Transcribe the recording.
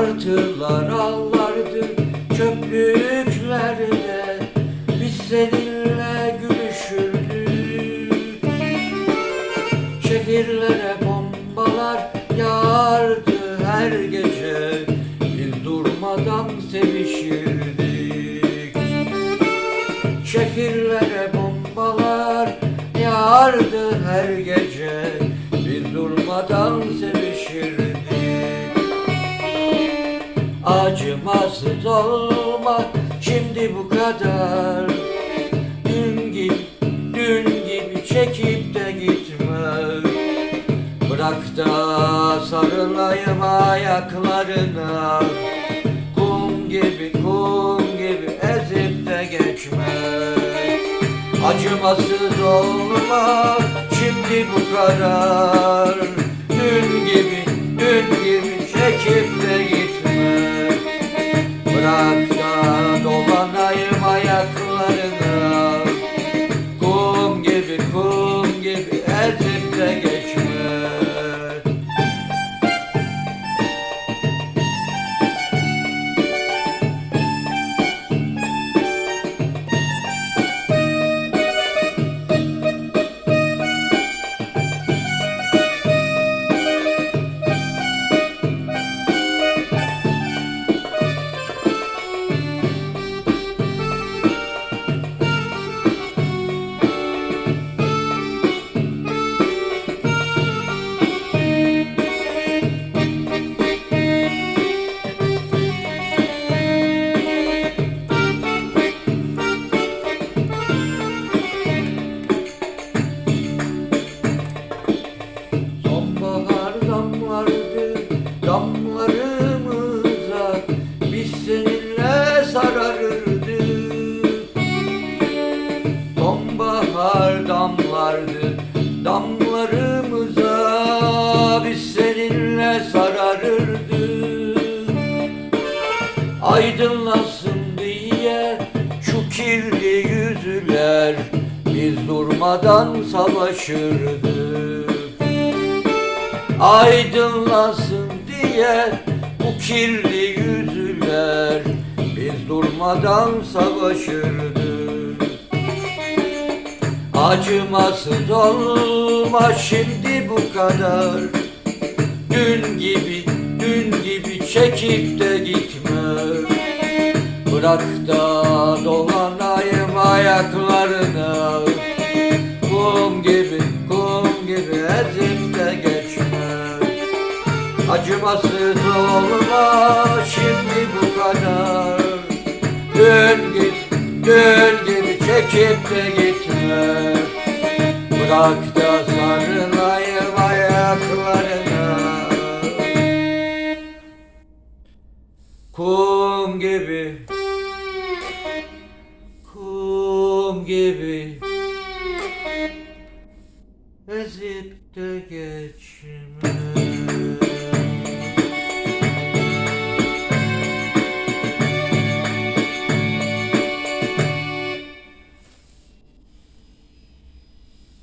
martılar ağlardı çöplüklerde Biz seninle gülüşürdük. Şehirlere bombalar yağardı her gece Bir durmadan sevişirdik. Şehirlere bombalar yağardı her gece Acımasız olmak şimdi bu kadar? Dün gibi, dün gibi çekip de gitme Bırak da sarılayım ayaklarına. Kum gibi, kum gibi ezip de geçme Acımasız olma şimdi bu kadar Dün gibi, Aydınlasın diye şu kirli yüzüler Biz durmadan savaşırdık. Aydınlasın diye bu kirli yüzüler Biz durmadan savaşırdık. Acımasız olma şimdi bu kadar. Dün gibi, dün gibi çekip de gitme Bırak da dolanayım ayaklarına Kum gibi, kum gibi ezip de geçme. Acımasız olma şimdi bu kadar. Dün gibi, dün gibi çekip de gitme. Bırak da Kum gibi. Kum gibi. Ezip de geçme